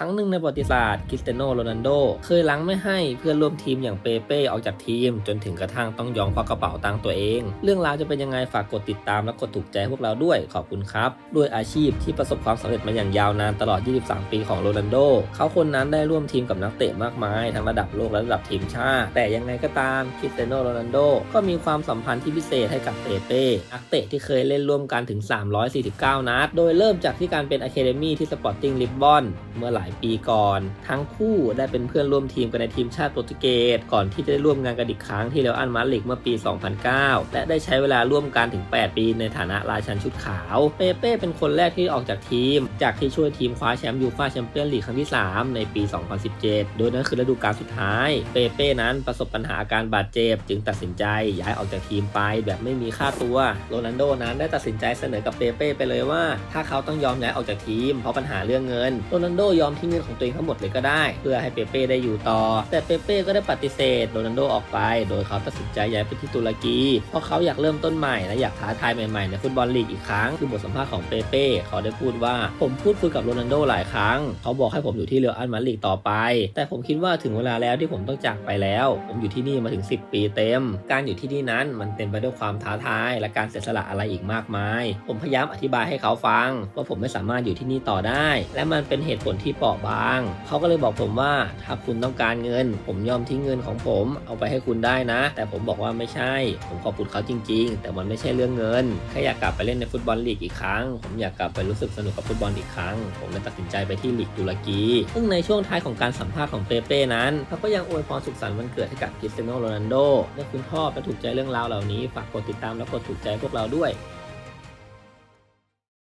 ครั้งหนึ่งในประวัติศาสตร์คริสเตียโนโรนัลโดเคยล้างไม่ให้เพื่อนร่วมทีมอย่างเปเป้ออกจากทีม จนถึงกระทั่งต้องยอมควักกระเป๋าตังค์ตัวเอง เรื่องราวจะเป็นยังไงฝากกดติดตามและกดถูกใจพวกเราด้วยขอบคุณครับด้วยอาชีพที่ประสบความสำเร็จมาอย่างยาวนานตลอด 23 ปีของโรนัลโดเขาคนนั้นได้ร่วมทีมกับนักเตะมากมายทั้งระดับโลกและระดับทีมชาติ แต่ยังไงก็ตามคริสเตียโนโรนัลโดก็มีความสัมพันธ์ที่พิเศษให้กับเปเป้นักเตะที่เคยเล่นร่วมกันถึง 349 นัดโดยเริ่มจากที่การเป็นอะเคเดมี่ที่สปอร์ติ้งลิสบอนเมื่อหลายปีก่อน ทั้งคู่ได้เป็นเพื่อนร่วมทีมกันในทีมชาติโปรตุเกสก่อนที่จะได้ร่วมงานกันอีกครั้งที่เรอัลมาดริดเมื่อปี 2009 และได้ใช้เวลาร่วมกันถึง 8 ปีในฐานะราชันชุดขาว เปเป้เป็นคนแรกที่ออกจากทีม จากที่ช่วยทีมคว้าแชมป์ยูฟ่าแชมเปี้ยนลีกครั้งที่ 3 ในปี 2017 โดยนั่นคือฤดูกาลสุดท้าย เปเป้นั้นประสบปัญหาอาการบาดเจ็บ จึงตัดสินใจย้ายออกจากทีมไปแบบไม่มีค่าตัว โรนัลโดนั้นได้ตัดสินใจเสนอกับเปเป้ไปเลยว่า ถ้าเขาต้องยอมย้ายออกจากทีมเพราะปัญหาเรื่องเงิน โรนัลโดยอมทิ้งเงินของตัวเองทั้งหมดเลยก็ได้ เพื่อให้เปเป้ได้อยู่ต่อ แต่เปเป้ก็ได้ปฏิเสธโรนัลโดออกไป โดยเขาตัดสินใจย้ายไปที่ตุรกีเพราะเขาอยากเริ่มต้นใหม่และอยากท้าทายใหม่ๆในฟุตบอลลีกอีกครั้งคือบทสัมภาษณ์ของเปเป้เขาได้พูดว่าผมพูดคุยกับโรนัลโดหลายครั้ง เขาบอกให้ผมอยู่ที่เรอัลมาดริดต่อไป แต่ผมคิดว่าถึงเวลาแล้วที่ผมต้องจากไปแล้ว ผมอยู่ที่นี่มาถึง 10 ปีเต็ม การอยู่ที่นี่นั้นมันเต็มไปด้วยความท้าทาย และการเสียสละอะไรอีกมากมาย ผมพยายามอธิบายให้เขาฟัง ว่าผมไม่สามารถอยู่ที่นี่ต่อได้ และมันเป็นเหตุผลที่ปาะบาง เขาก็เลยบอกผมว่าถ้าคุณต้องการเงิน ผมยอมทิ้งเงินของผม เอาไปให้คุณได้นะ แต่ผมบอกว่าไม่ใช่ ผมขอบคุณเขาจริง ๆ แต่มันไม่ใช่เรื่องเงินแค่อยากกลับไปเล่นในฟุตบอลลีกอีกครั้ง ผมอยากกลับไปรู้สึกสนุกกับฟุตบอลอีกครั้ง ผมเลยตัดสินใจไปที่ลีกตุรกี ซึ่งในช่วงท้ายของการสัมภาษณ์ของเปเป้นั้นเขาก็ยังอวยพรสุขสันต์วันเกิดให้กับคริสเตียโนโรนัลโดเมื่อคุณชอบและถูกใจเรื่องราวเหล่านี้ฝากกดติดตามและกดถูกใจพวกเราด้วย